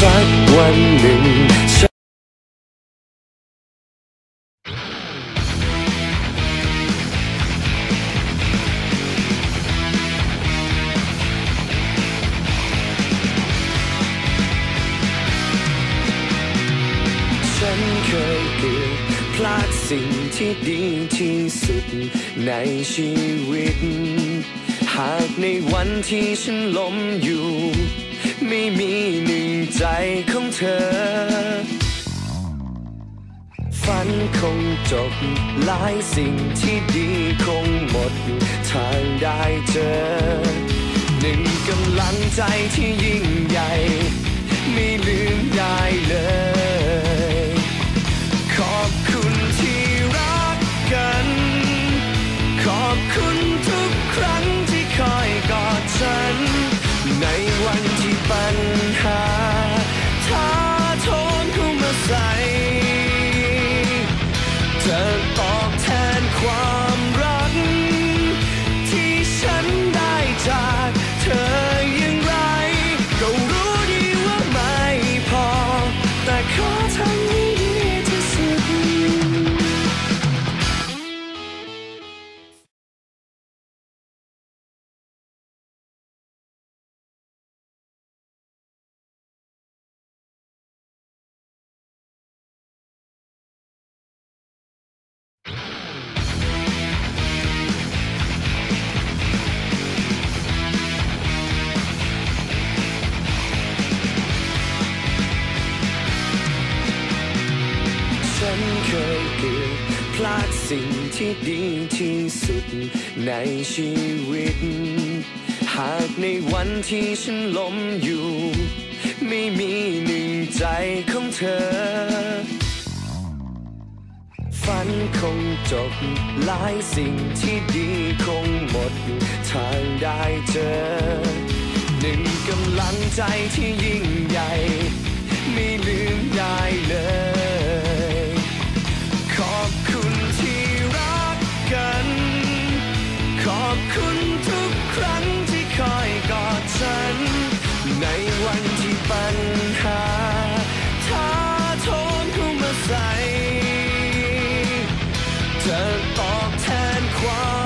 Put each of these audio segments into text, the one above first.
สักวันหนึ่งฉันเคยเกือบพลาดสิ่งที่ดีที่สุดในชีวิต หากในวันที่ฉันล้มอยู่ ไม่มีหนึ่งใจของเธอ ฝันคงจบหลายสิ่งที่ดีคงหมดทางได้เจอ หนึ่งกำลังใจที่ยิ่งใหญ่ ไม่ลืมได้เลย เเคยเกือบพลาดสิ่งที่ดีที่สุดในชีวิต หากในวันที่ฉันล้มอยู่ ไม่มีหนึ่งใจของเธอ ฝันคงจบหลายสิ่งที่ดีคงหมดทางได้เจอ หนึ่งกำลังใจที่ยิ่ง อบคุณทุกครั้งที่คอยกอดฉัน ในวันที่ปัญหาท้าโทนเข้ามาใส่ เธอตอบแทนความ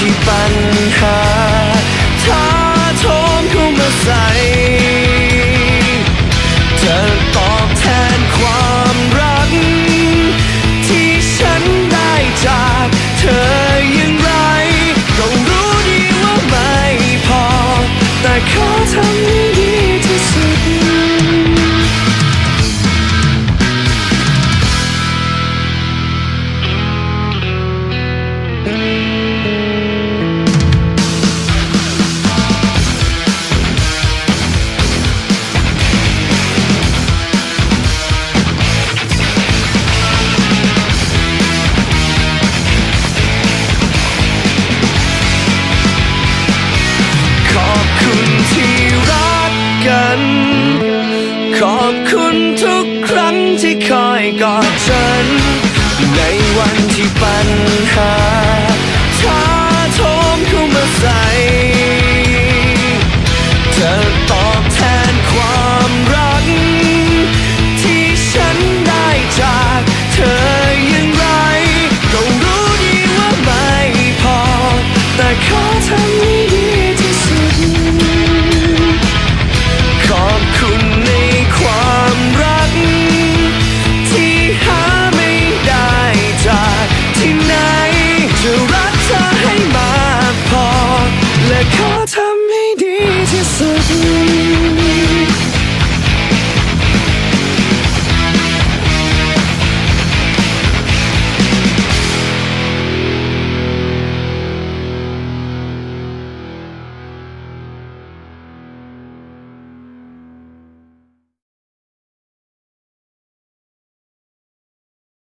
ที่ปัญหา ขอบคุณทุกครั้งที่คอยกอดฉัน ในวันที่ปัญหาท้าทมเข้ามาใส่ เธอต